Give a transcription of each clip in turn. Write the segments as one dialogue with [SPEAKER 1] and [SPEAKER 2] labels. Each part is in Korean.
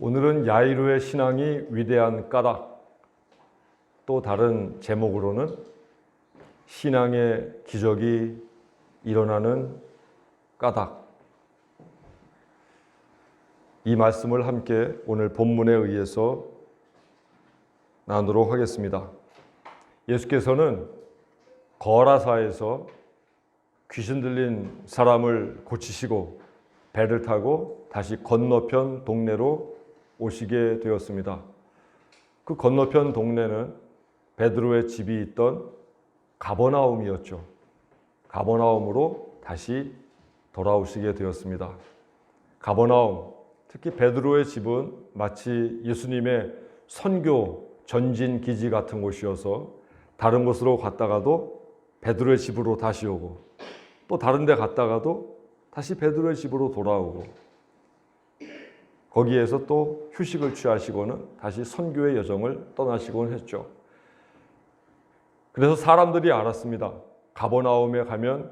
[SPEAKER 1] 오늘은 야이로의 신앙이 위대한 까닭 또 다른 제목으로는 신앙의 기적이 일어나는 까닭 이 말씀을 함께 오늘 본문에 의해서 나누도록 하겠습니다. 예수께서는 거라사에서 귀신 들린 사람을 고치시고 배를 타고 다시 건너편 동네로 오시게 되었습니다. 그 건너편 동네는 베드로의 집이 있던 가버나움이었죠. 가버나움으로 다시 돌아오시게 되었습니다. 가버나움, 특히 베드로의 집은 마치 예수님의 선교 전진 기지 같은 곳이어서 다른 곳으로 갔다가도 베드로의 집으로 다시 오고 또 다른 데 갔다가도 다시 베드로의 집으로 돌아오고 거기에서 또 휴식을 취하시고는 다시 선교의 여정을 떠나시곤 했죠. 그래서 사람들이 알았습니다. 가버나움에 가면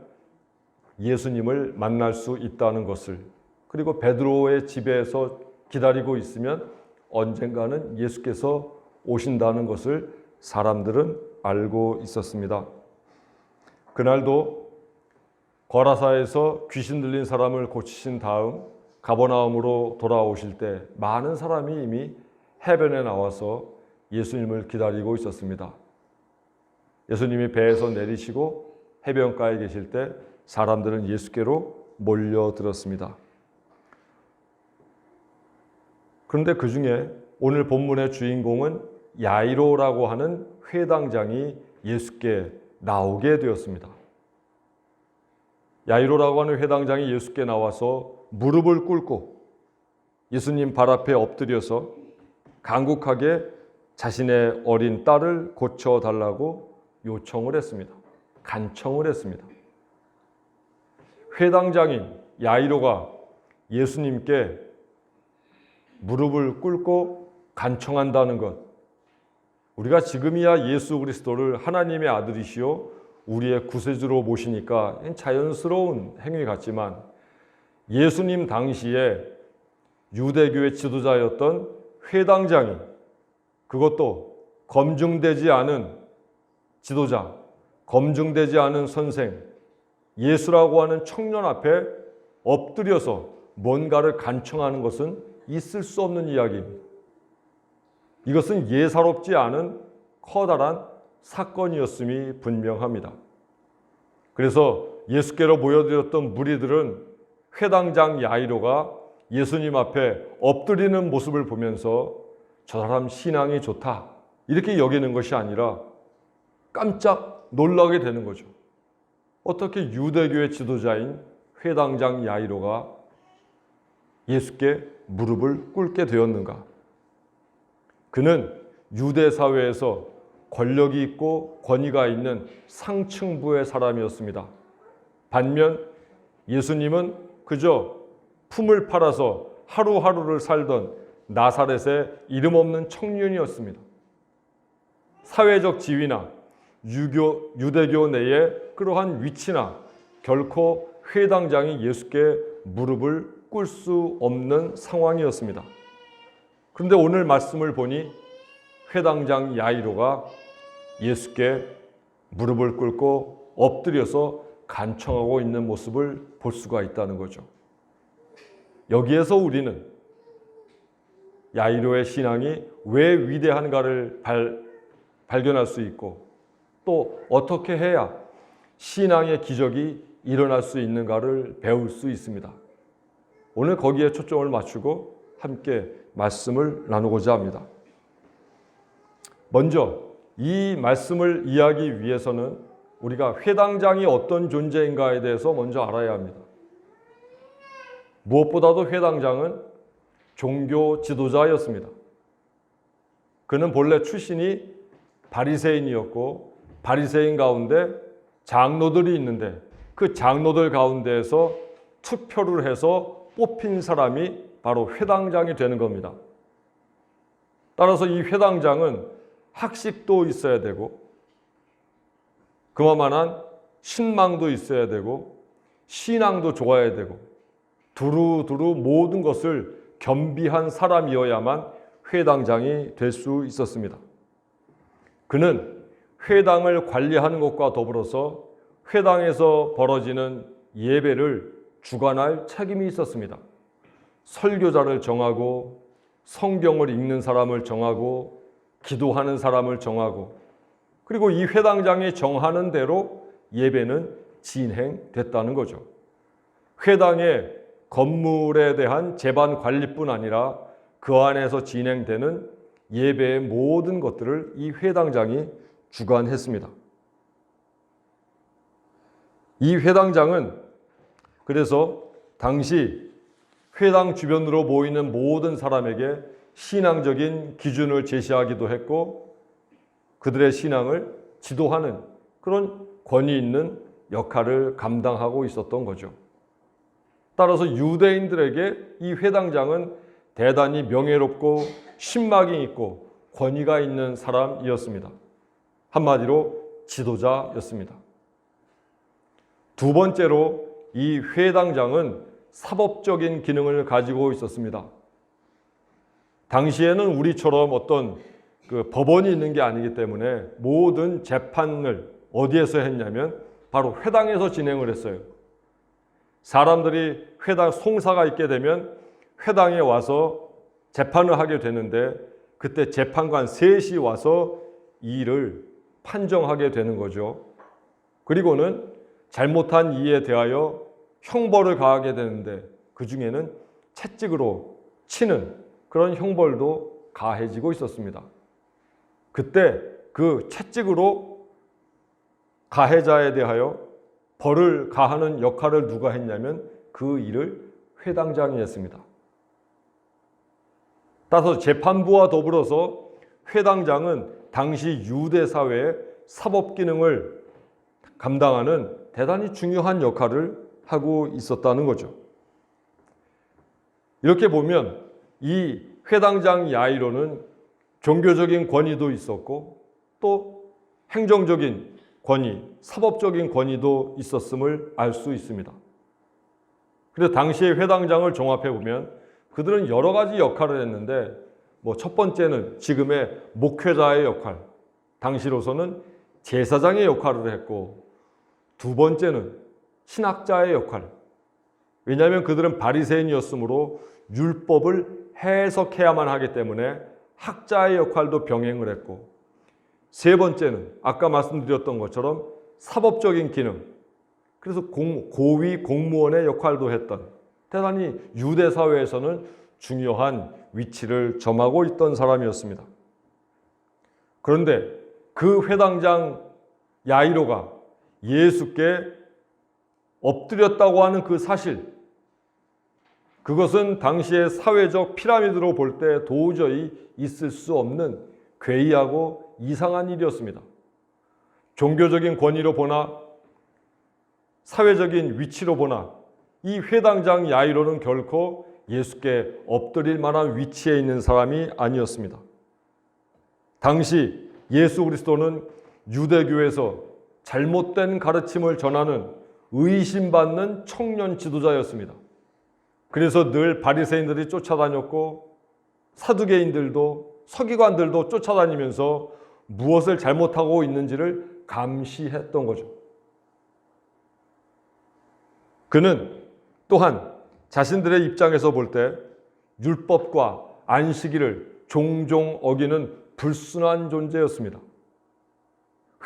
[SPEAKER 1] 예수님을 만날 수 있다는 것을 그리고 베드로의 집에서 기다리고 있으면 언젠가는 예수께서 오신다는 것을 사람들은 알고 있었습니다. 그날도 거라사에서 귀신 들린 사람을 고치신 다음 가버나움으로 돌아오실 때 많은 사람이 이미 해변에 나와서 예수님을 기다리고 있었습니다. 예수님이 배에서 내리시고 해변가에 계실 때 사람들은 예수께로 몰려들었습니다. 그런데 그 중에 오늘 본문의 주인공은 야이로라고 하는 회당장이 예수께 나오게 되었습니다. 야이로라고 하는 회당장이 예수께 나와서 무릎을 꿇고 예수님 발 앞에 엎드려서 간곡하게 자신의 어린 딸을 고쳐 달라고 요청을 했습니다. 간청을 했습니다. 회당장인 야이로가 예수님께 무릎을 ቁ고 간청한다는 것. 우리가 지금이야 예수 그리스도를 하나님의 아들이시요 우리의 구세주로 모시니까 자연스러운 행위 같지만 예수님 당시에 유대교의 지도자였던 회당장이 그것도 검증되지 않은 지도자, 검증되지 않은 선생, 예수라고 하는 청년 앞에 엎드려서 뭔가를 간청하는 것은 있을 수 없는 이야기입니다. 이것은 예사롭지 않은 커다란 사건이었음이 분명합니다. 그래서 예수께로 모여들었던 무리들은 회당장 야이로가 예수님 앞에 엎드리는 모습을 보면서 저 사람 신앙이 좋다. 이렇게 여기는 것이 아니라 깜짝 놀라게 되는 거죠. 어떻게 유대교의 지도자인 회당장 야이로가 예수께 무릎을 꿇게 되었는가? 그는 유대 사회에서 권력이 있고 권위가 있는 상층부의 사람이었습니다. 반면 예수님은 그저 품을 팔아서 하루하루를 살던 나사렛의 이름 없는 청년이었습니다. 사회적 지위나 유교, 유대교 내의 그러한 위치나 결코 회당장이 예수께 무릎을 꿇을 수 없는 상황이었습니다. 그런데 오늘 말씀을 보니 회당장 야이로가 예수께 무릎을 꿇고 엎드려서 간청하고 있는 모습을 볼 수가 있다는 거죠. 여기에서 우리는 야이로의 신앙이 왜 위대한가를 발, 발견할 수 있고 또 어떻게 해야 신앙의 기적이 일어날 수 있는가를 배울 수 있습니다. 오늘 거기에 초점을 맞추고 함께 말씀을 나누고자 합니다. 먼저 이 말씀을 이해하기 위해서는 우리가 회당장이 어떤 존재인가에 대해서 먼저 알아야 합니다. 무엇보다도 회당장은 종교 지도자였습니다. 그는 본래 출신이 바리새인이었고 바리새인 가운데 장로들이 있는데 그 장로들 가운데에서 투표를 해서 뽑힌 사람이 바로 회당장이 되는 겁니다. 따라서 이 회당장은 학식도 있어야 되고 그만한 신망도 있어야 되고 신앙도 좋아야 되고 두루두루 모든 것을 겸비한 사람이어야만 회당장이 될 수 있었습니다. 그는 회당을 관리하는 것과 더불어서 회당에서 벌어지는 예배를 주관할 책임이 있었습니다. 설교자를 정하고 성경을 읽는 사람을 정하고 기도하는 사람을 정하고 그리고 이 회당장이 정하는 대로 예배는 진행됐다는 거죠. 회당의 건물에 대한 재반 관리뿐 아니라 그 안에서 진행되는 예배의 모든 것들을 이 회당장이 주관했습니다. 이 회당장은 그래서 당시 회당 주변으로 모이는 모든 사람에게 신앙적인 기준을 제시하기도 했고 그들의 신앙을 지도하는 그런 권위 있는 역할을 감당하고 있었던 거죠. 따라서 유대인들에게 이 회당장은 대단히 명예롭고 신망이 있고 권위가 있는 사람이었습니다. 한마디로 지도자였습니다. 두 번째로 이 회당장은 사법적인 기능을 가지고 있었습니다. 당시에는 우리처럼 어떤 그 법원이 있는 게 아니기 때문에 모든 재판을 어디에서 했냐면 바로 회당에서 진행을 했어요. 사람들이 회당 송사가 있게 되면 회당에 와서 재판을 하게 되는데 그때 재판관 셋이 와서 이 일을 판정하게 되는 거죠. 그리고는 잘못한 이에 대하여 형벌을 가하게 되는데 그 중에는 채찍으로 치는 그런 형벌도 가해지고 있었습니다. 그때 그 채찍으로 가해자에 대하여 벌을 가하는 역할을 누가 했냐면 그 일을 회당장이 했습니다. 따라서 재판부와 더불어서 회당장은 당시 유대 사회의 사법 기능을 감당하는 대단히 중요한 역할을 하고 있었다는 거죠. 이렇게 보면 이 회당장 야이로는 종교적인 권위도 있었고 또 행정적인 권위, 사법적인 권위도 있었음을 알 수 있습니다. 그런데 당시의 회당장을 종합해 보면 그들은 여러 가지 역할을 했는데 뭐 첫 번째는 지금의 목회자의 역할, 당시로서는 제사장의 역할을 했고 두 번째는 신학자의 역할. 왜냐하면 그들은 바리새인이었으므로 율법을 해석해야만 하기 때문에 학자의 역할도 병행을 했고 세 번째는 아까 말씀드렸던 것처럼 사법적인 기능. 그래서 공, 고위 공무원의 역할도 했던 대단히 유대 사회에서는 중요한 위치를 점하고 있던 사람이었습니다. 그런데 그 회당장 야이로가 예수께 엎드렸다고 하는 그 사실, 그것은 당시의 사회적 피라미드로 볼 때 도저히 있을 수 없는 괴이하고 이상한 일이었습니다. 종교적인 권위로 보나 사회적인 위치로 보나 이 회당장 야이로는 결코 예수께 엎드릴 만한 위치에 있는 사람이 아니었습니다. 당시 예수 그리스도는 유대교에서 잘못된 가르침을 전하는 의심받는 청년 지도자였습니다. 그래서 늘 바리새인들이 쫓아다녔고 사두개인들도 서기관들도 쫓아다니면서 무엇을 잘못하고 있는지를 감시했던 거죠. 그는 또한 자신들의 입장에서 볼 때 율법과 안식일을 종종 어기는 불순한 존재였습니다.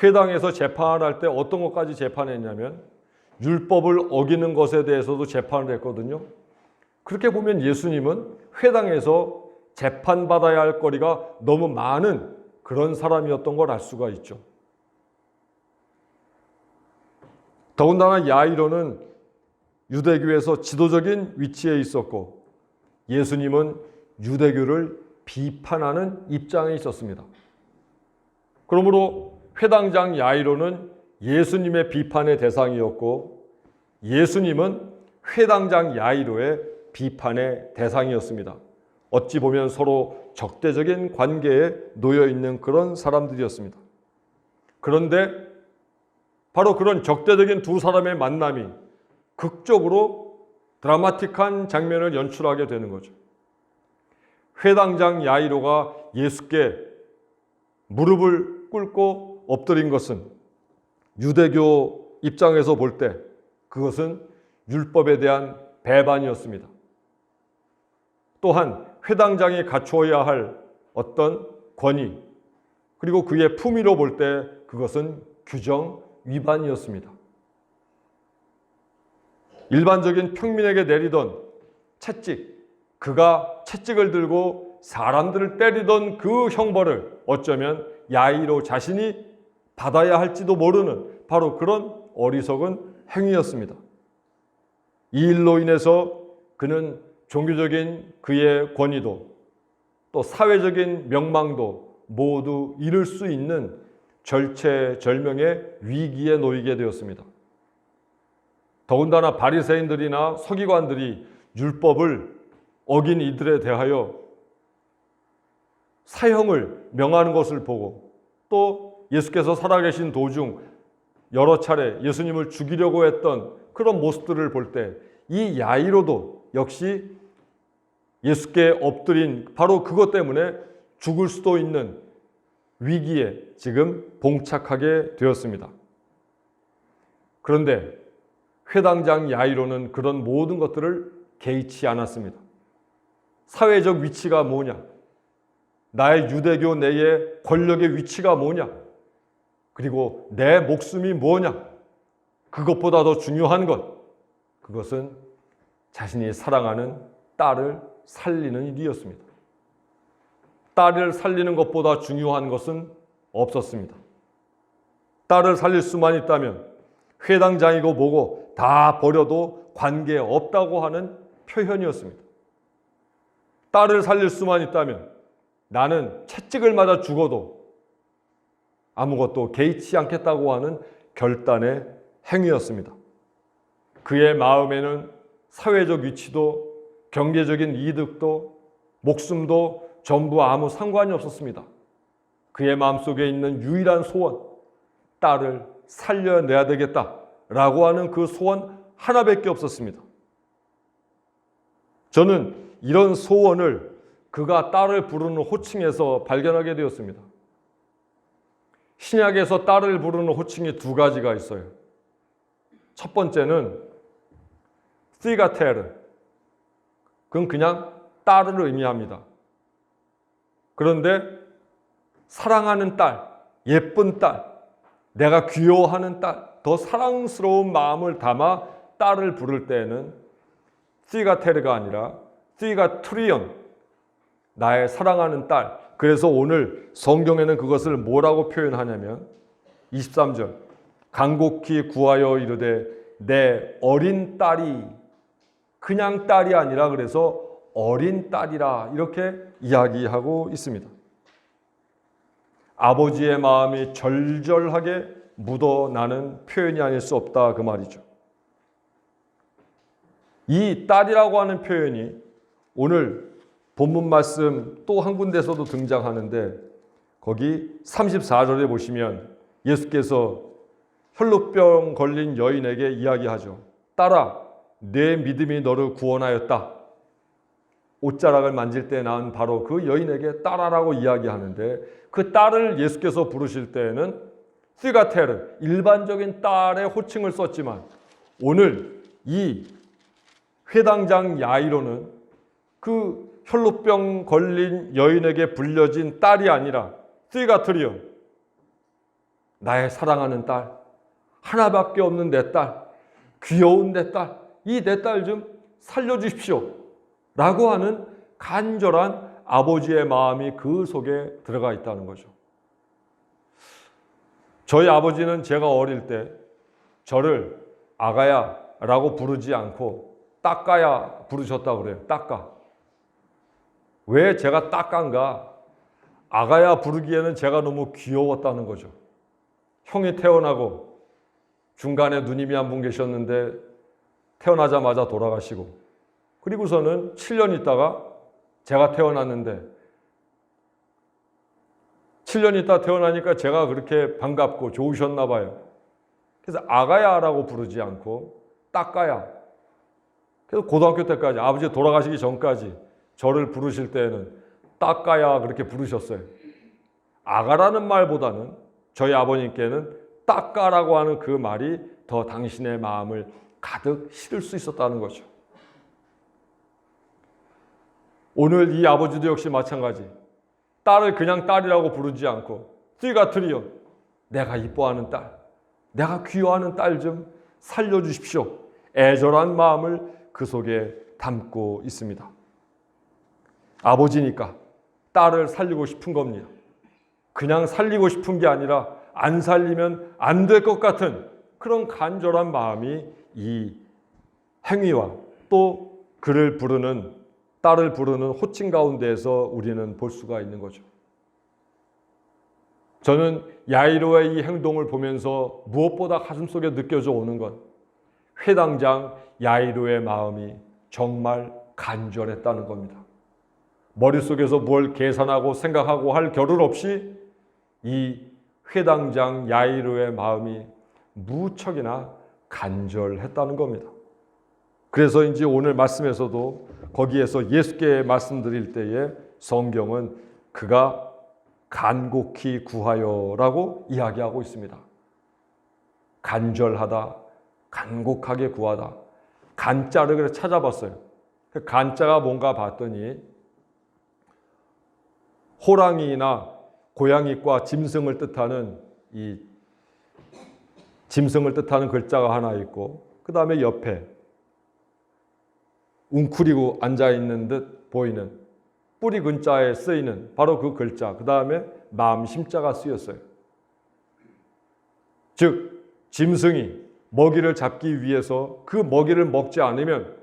[SPEAKER 1] 회당에서 재판할 때 어떤 것까지 재판했냐면 율법을 어기는 것에 대해서도 재판을 했거든요. 그렇게 보면 예수님은 회당에서 재판받아야 할 거리가 너무 많은 그런 사람이었던 걸 알 수가 있죠. 더군다나 야이로는 유대교에서 지도적인 위치에 있었고 예수님은 유대교를 비판하는 입장에 있었습니다. 그러므로 회당장 야이로는 예수님의 비판의 대상이었고 예수님은 회당장 야이로의 비판의 대상이었습니다. 어찌 보면 서로 적대적인 관계에 놓여 있는 그런 사람들이었습니다. 그런데 바로 그런 적대적인 두 사람의 만남이 극적으로 드라마틱한 장면을 연출하게 되는 거죠. 회당장 야이로가 예수께 무릎을 꿇고 엎드린 것은 유대교 입장에서 볼 때 그것은 율법에 대한 배반이었습니다. 또한 회당장이 갖추어야 할 어떤 권위 그리고 그의 품위로 볼 때 그것은 규정 위반이었습니다. 일반적인 평민에게 내리던 채찍, 그가 채찍을 들고 사람들을 때리던 그 형벌을 어쩌면 야이로 자신이 받아야 할지도 모르는 바로 그런 어리석은 행위였습니다. 이 일로 인해서 그는 종교적인 그의 권위도 또 사회적인 명망도 모두 잃을 수 있는 절체절명의 위기에 놓이게 되었습니다. 더군다나 바리새인들이나 서기관들이 율법을 어긴 이들에 대하여 사형을 명하는 것을 보고 또 예수께서 살아계신 도중 여러 차례 예수님을 죽이려고 했던 그런 모습들을 볼 때 이 야이로도 역시 예수께 엎드린 바로 그것 때문에 죽을 수도 있는 위기에 지금 봉착하게 되었습니다. 그런데 회당장 야이로는 그런 모든 것들을 개의치 않았습니다. 사회적 위치가 뭐냐? 나의 유대교 내의 권력의 위치가 뭐냐? 그리고 내 목숨이 뭐냐? 그것보다 더 중요한 것. 그것은 자신이 사랑하는 딸을 살리는 일이었습니다. 딸을 살리는 것보다 중요한 것은 없었습니다. 딸을 살릴 수만 있다면 회당장이고 뭐고 다 버려도 관계 없다고 하는 표현이었습니다. 딸을 살릴 수만 있다면 나는 채찍을 맞아 죽어도 아무것도 개의치 않겠다고 하는 결단의 행위였습니다. 그의 마음에는 사회적 위치도 경제적인 이득도 목숨도 전부 아무 상관이 없었습니다. 그의 마음속에 있는 유일한 소원, 딸을 살려내야 되겠다라고 하는 그 소원 하나밖에 없었습니다. 저는 이런 소원을 그가 딸을 부르는 호칭에서 발견하게 되었습니다. 신약에서 딸을 부르는 호칭이 두 가지가 있어요. 첫 번째는 시가테르. 그건 그냥 딸을 의미합니다. 그런데 사랑하는 딸, 예쁜 딸, 내가 귀여워하는 딸, 더 사랑스러운 마음을 담아 딸을 부를 때에는 시가테르가 아니라 시가트리온, 나의 사랑하는 딸. 그래서 오늘 성경에는 그것을 뭐라고 표현하냐면 23절 간곡히 구하여 이르되 내 어린 딸이 그냥 딸이 아니라 그래서 어린 딸이라 이렇게 이야기하고 있습니다. 아버지의 마음이 절절하게 묻어나는 표현이 아닐 수 없다 그 말이죠. 이 딸이라고 하는 표현이 오늘 본문 말씀 또 한 군데서도 등장하는데 거기 34절에 보시면 예수께서 혈루병 걸린 여인에게 이야기하죠. 딸아, 내 믿음이 너를 구원하였다. 옷자락을 만질 때난 바로 그 여인에게 딸아라고 이야기하는데 그 딸을 예수께서 부르실 때에는 시가테르 일반적인 딸의 호칭을 썼지만 오늘 이 회당장 야이로는 그 혈루병 걸린 여인에게 불려진 딸이 아니라 시가트리온 나의 사랑하는 딸 하나밖에 없는 내 딸 귀여운 내 딸 이 내 딸 좀 살려주십시오 라고 하는 간절한 아버지의 마음이 그 속에 들어가 있다는 거죠. 저희 아버지는 제가 어릴 때 저를 아가야 라고 부르지 않고 따까야 부르셨다고 그래요. 따까. 왜 제가 따까인가? 아가야 부르기에는 제가 너무 귀여웠다는 거죠. 형이 태어나고 중간에 누님이 한 분 계셨는데 태어나자마자 돌아가시고 그리고서는 7년 있다가 제가 태어났는데 7년 있다 태어나니까 제가 그렇게 반갑고 좋으셨나 봐요. 그래서 아가야라고 부르지 않고 따까야. 그래서 고등학교 때까지 아버지 돌아가시기 전까지 저를 부르실 때는 따까야 그렇게 부르셨어요. 아가라는 말보다는 저희 아버님께는 따까라고 하는 그 말이 더 당신의 마음을 가득 실을 수 있었다는 거죠. 오늘 이 아버지도 역시 마찬가지. 딸을 그냥 딸이라고 부르지 않고 띠가트리요. 내가 이뻐하는 딸, 내가 귀여워하는 딸 좀 살려주십시오. 애절한 마음을 그 속에 담고 있습니다. 아버지니까 딸을 살리고 싶은 겁니다. 그냥 살리고 싶은 게 아니라 안 살리면 안 될 것 같은 그런 간절한 마음이 이 행위와 또 그를 부르는 딸을 부르는 호칭 가운데에서 우리는 볼 수가 있는 거죠. 저는 야이로의 이 행동을 보면서 무엇보다 가슴속에 느껴져 오는 건 회당장 야이로의 마음이 정말 간절했다는 겁니다. 머릿속에서 뭘 계산하고 생각하고 할 겨를 없이 이 회당장 야이로의 마음이 무척이나 간절했다는 겁니다. 그래서인지 오늘 말씀에서도 거기에서 예수께 말씀드릴 때에 성경은 그가 간곡히 구하여라고 이야기하고 있습니다. 간절하다, 간곡하게 구하다. 간자를 그래 찾아봤어요. 그 간자가 뭔가 봤더니 호랑이나 고양이과 짐승을 뜻하는 이 짐승을 뜻하는 글자가 하나 있고 그 다음에 옆에 웅크리고 앉아 있는 듯 보이는 뿌리 근자에 쓰이는 바로 그 글자 그 다음에 마음 심자가 쓰였어요. 즉 짐승이 먹이를 잡기 위해서 그 먹이를 먹지 않으면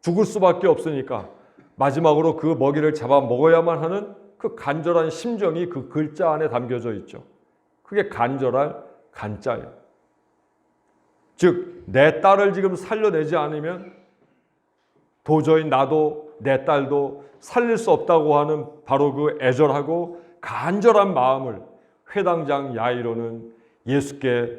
[SPEAKER 1] 죽을 수밖에 없으니까 마지막으로 그 먹이를 잡아 먹어야만 하는 그 간절한 심정이 그 글자 안에 담겨져 있죠. 그게 간절할 간자예요. 즉, 내 딸을 지금 살려내지 않으면 도저히 나도 내 딸도 살릴 수 없다고 하는 바로 그 애절하고 간절한 마음을 회당장 야이로는 예수께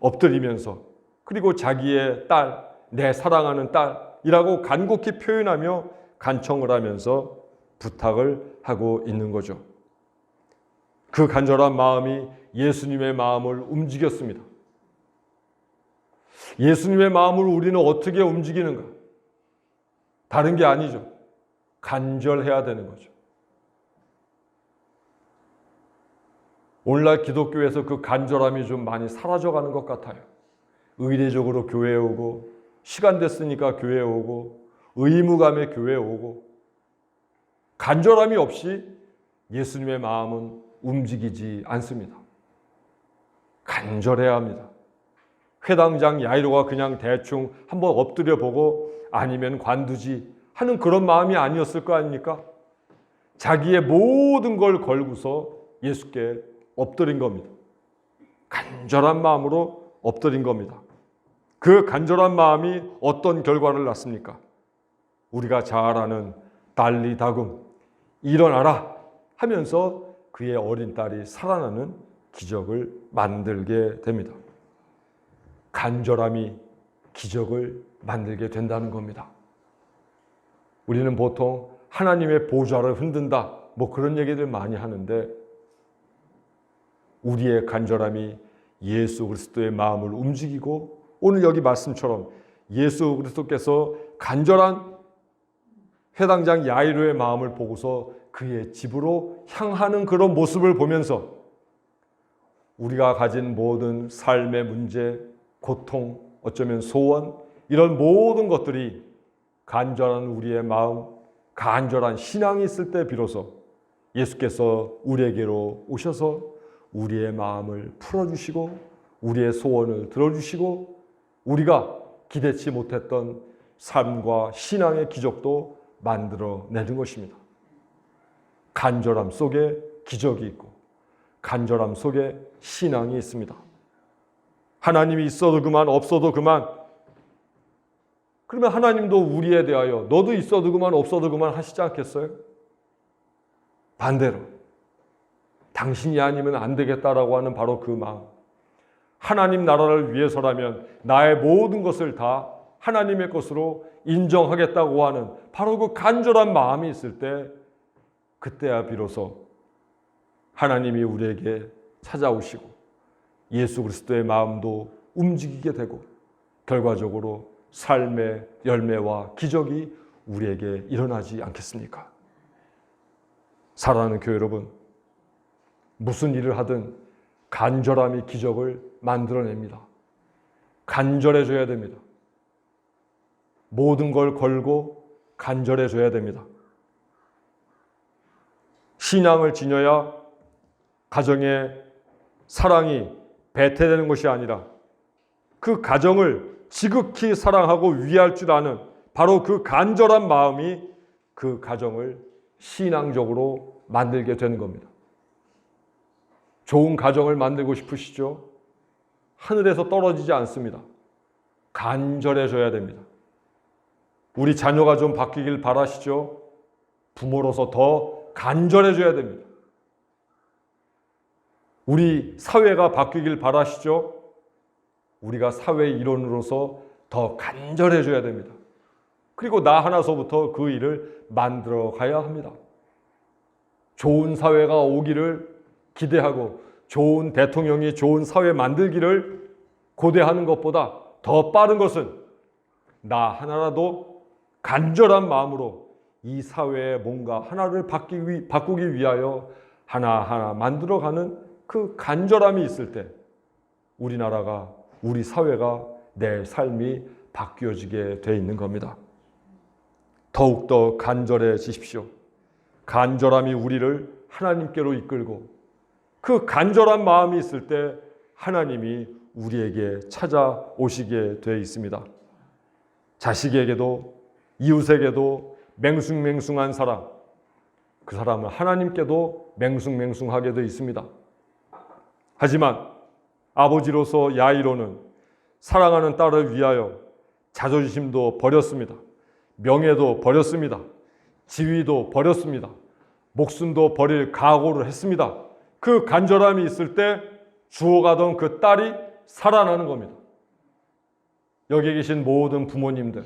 [SPEAKER 1] 엎드리면서 그리고 자기의 딸, 내 사랑하는 딸이라고 간곡히 표현하며 간청을 하면서 부탁을 하고 있는 거죠. 그 간절한 마음이 예수님의 마음을 움직였습니다. 예수님의 마음을 우리는 어떻게 움직이는가? 다른 게 아니죠. 간절해야 되는 거죠. 오늘날 기독교에서 그 간절함이 좀 많이 사라져가는 것 같아요. 의례적으로 교회에 오고, 시간 됐으니까 교회에 오고, 의무감에 교회에 오고, 간절함이 없이 예수님의 마음은 움직이지 않습니다. 간절해야 합니다. 회당장 야이로가 그냥 대충 한번 엎드려 보고 아니면 관두지 하는 그런 마음이 아니었을 거 아닙니까? 자기의 모든 걸 걸고서 예수께 엎드린 겁니다. 간절한 마음으로 엎드린 겁니다. 그 간절한 마음이 어떤 결과를 낳습니까? 우리가 잘 아는 달리다금 일어나라 하면서 그의 어린 딸이 살아나는 기적을 만들게 됩니다. 간절함이 기적을 만들게 된다는 겁니다. 우리는 보통 하나님의 보좌를 흔든다 뭐 그런 얘기들 많이 하는데 우리의 간절함이 예수 그리스도의 마음을 움직이고 오늘 여기 말씀처럼 예수 그리스도께서 간절한 회당장 야이로의 마음을 보고서 그의 집으로 향하는 그런 모습을 보면서 우리가 가진 모든 삶의 문제, 고통, 어쩌면 소원, 이런 모든 것들이 간절한 우리의 마음, 간절한 신앙이 있을 때 비로소 예수께서 우리에게로 오셔서 우리의 마음을 풀어주시고 우리의 소원을 들어주시고 우리가 기대치 못했던 삶과 신앙의 기적도 만들어내는 것입니다. 간절함 속에 기적이 있고 간절함 속에 신앙이 있습니다. 하나님이 있어도 그만 없어도 그만 그러면 하나님도 우리에 대하여 너도 있어도 그만 없어도 그만 하시지 않겠어요? 반대로 당신이 아니면 안 되겠다라고 하는 바로 그 마음. 하나님 나라를 위해서라면 나의 모든 것을 다 하나님의 것으로 인정하겠다고 하는 바로 그 간절한 마음이 있을 때 그때야 비로소 하나님이 우리에게 찾아오시고 예수 그리스도의 마음도 움직이게 되고 결과적으로 삶의 열매와 기적이 우리에게 일어나지 않겠습니까? 사랑하는 교회 여러분, 무슨 일을 하든 간절함이 기적을 만들어냅니다. 간절해져야 됩니다. 모든 걸 걸고 간절해져야 됩니다. 신앙을 지녀야 가정에 사랑이 배태되는 것이 아니라 그 가정을 지극히 사랑하고 위할 줄 아는 바로 그 간절한 마음이 그 가정을 신앙적으로 만들게 되는 겁니다. 좋은 가정을 만들고 싶으시죠? 하늘에서 떨어지지 않습니다. 간절해져야 됩니다. 우리 자녀가 좀 바뀌길 바라시죠? 부모로서 더 간절해져야 됩니다. 우리 사회가 바뀌길 바라시죠? 우리가 사회 일원으로서 더 간절해져야 됩니다. 그리고 나 하나서부터 그 일을 만들어 가야 합니다. 좋은 사회가 오기를 기대하고 좋은 대통령이 좋은 사회 만들기를 고대하는 것보다 더 빠른 것은 나 하나라도 간절한 마음으로 이 사회에 뭔가 하나를 바꾸기, 위하여 하나하나 만들어가는 그 간절함이 있을 때 우리나라가 우리 사회가 내 삶이 바뀌어지게 돼 있는 겁니다. 더욱더 간절해지십시오. 간절함이 우리를 하나님께로 이끌고 그 간절한 마음이 있을 때 하나님이 우리에게 찾아오시게 돼 있습니다. 자식에게도 이웃에게도 맹숭맹숭한 사람, 그 사람은 하나님께도 맹숭맹숭하게 돼 있습니다. 하지만 아버지로서 야이로는 사랑하는 딸을 위하여 자존심도 버렸습니다. 명예도 버렸습니다. 지위도 버렸습니다. 목숨도 버릴 각오를 했습니다. 그 간절함이 있을 때 주워가던 그 딸이 살아나는 겁니다. 여기 계신 모든 부모님들,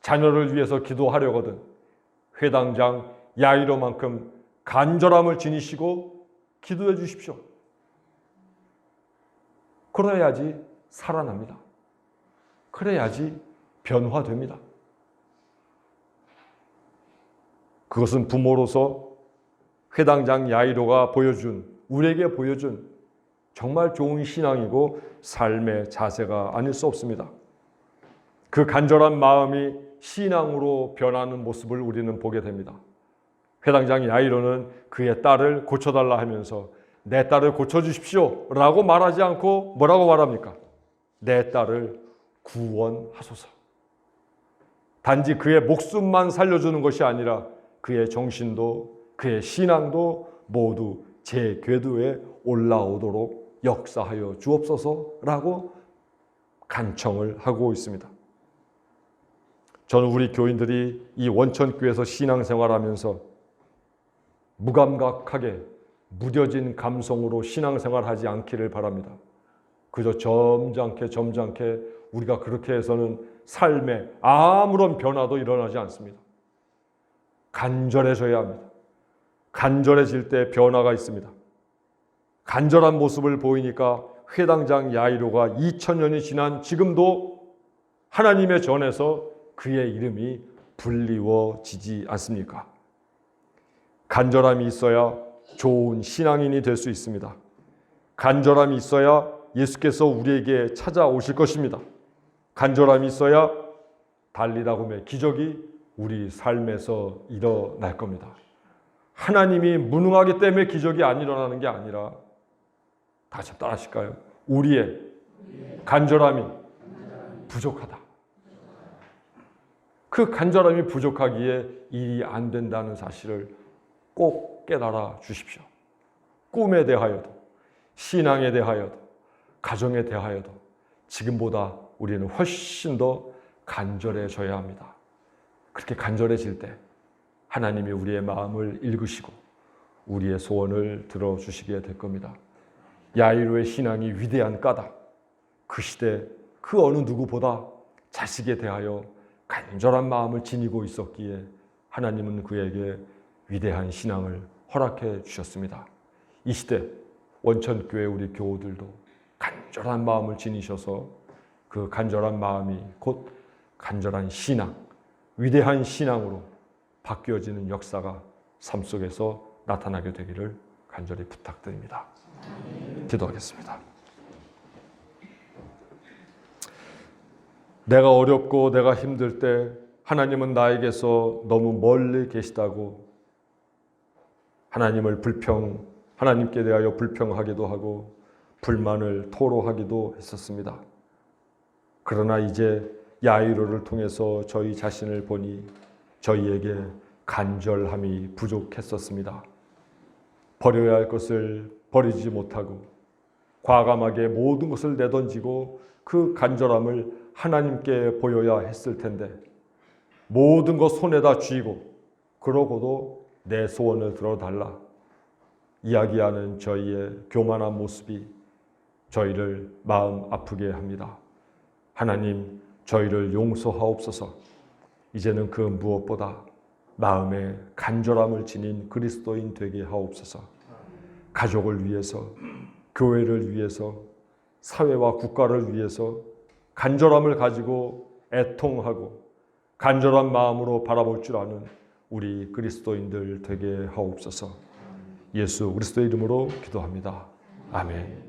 [SPEAKER 1] 자녀를 위해서 기도하려거든 회당장 야이로만큼 간절함을 지니시고 기도해 주십시오. 그래야지 살아납니다. 그래야지 변화됩니다. 그것은 부모로서 회당장 야이로가 보여준 우리에게 보여준 정말 좋은 신앙이고 삶의 자세가 아닐 수 없습니다. 그 간절한 마음이 신앙으로 변하는 모습을 우리는 보게 됩니다. 회당장 야이로는 그의 딸을 고쳐달라 하면서 내 딸을 고쳐주십시오 라고 말하지 않고 뭐라고 말합니까? 내 딸을 구원하소서. 단지 그의 목숨만 살려주는 것이 아니라 그의 정신도 그의 신앙도 모두 제 궤도에 올라오도록 역사하여 주옵소서라고 간청을 하고 있습니다. 저는 우리 교인들이 이 원천교회에서 신앙생활하면서 무감각하게 무뎌진 감성으로 신앙생활하지 않기를 바랍니다. 그저 점잖게 점잖게 우리가 그렇게 해서는 삶에 아무런 변화도 일어나지 않습니다. 간절해져야 합니다. 간절해질 때 변화가 있습니다. 간절한 모습을 보이니까 회당장 야이로가 2000년이 지난 지금도 하나님의 전에서 그의 이름이 불리워지지 않습니까? 간절함이 있어야 좋은 신앙인이 될 수 있습니다. 간절함이 있어야 예수께서 우리에게 찾아오실 것입니다. 간절함이 있어야 달리다곰의 기적이 우리 삶에서 일어날 겁니다. 하나님이 무능하기 때문에 기적이 안 일어나는 게 아니라 다시 따라하실까요? 우리의 간절함이 부족하다. 그 간절함이 부족하기에 일이 안 된다는 사실을 꼭 깨달아 주십시오. 꿈에 대하여도, 신앙에 대하여도, 가정에 대하여도 지금보다 우리는 훨씬 더 간절해져야 합니다. 그렇게 간절해질 때 하나님이 우리의 마음을 읽으시고 우리의 소원을 들어주시게 될 겁니다. 야이로의 신앙이 위대한 까닭, 그 시대 그 어느 누구보다 자식에 대하여 간절한 마음을 지니고 있었기에 하나님은 그에게 위대한 신앙을 허락해 주셨습니다. 이 시대 원천교회 우리 교우들도 간절한 마음을 지니셔서 그 간절한 마음이 곧 간절한 신앙, 위대한 신앙으로 바뀌어지는 역사가 삶 속에서 나타나게 되기를 간절히 부탁드립니다. 기도하겠습니다. 내가 어렵고 내가 힘들 때 하나님은 나에게서 너무 멀리 계시다고 하나님을 불평, 하나님께 대하여 불평하기도 하고 불만을 토로하기도 했었습니다. 그러나 이제 야이로를 통해서 저희 자신을 보니 저희에게 간절함이 부족했었습니다. 버려야 할 것을 버리지 못하고 과감하게 모든 것을 내던지고 그 간절함을 하나님께 보여야 했을 텐데 모든 것 손에다 쥐고 그러고도 내 소원을 들어달라 이야기하는 저희의 교만한 모습이 저희를 마음 아프게 합니다. 하나님 저희를 용서하옵소서. 이제는 그 무엇보다 마음에 간절함을 지닌 그리스도인 되게 하옵소서. 가족을 위해서, 교회를 위해서, 사회와 국가를 위해서 간절함을 가지고 애통하고 간절한 마음으로 바라볼 줄 아는 우리 그리스도인들 되게 하옵소서. 예수 그리스도의 이름으로 기도합니다. 아멘.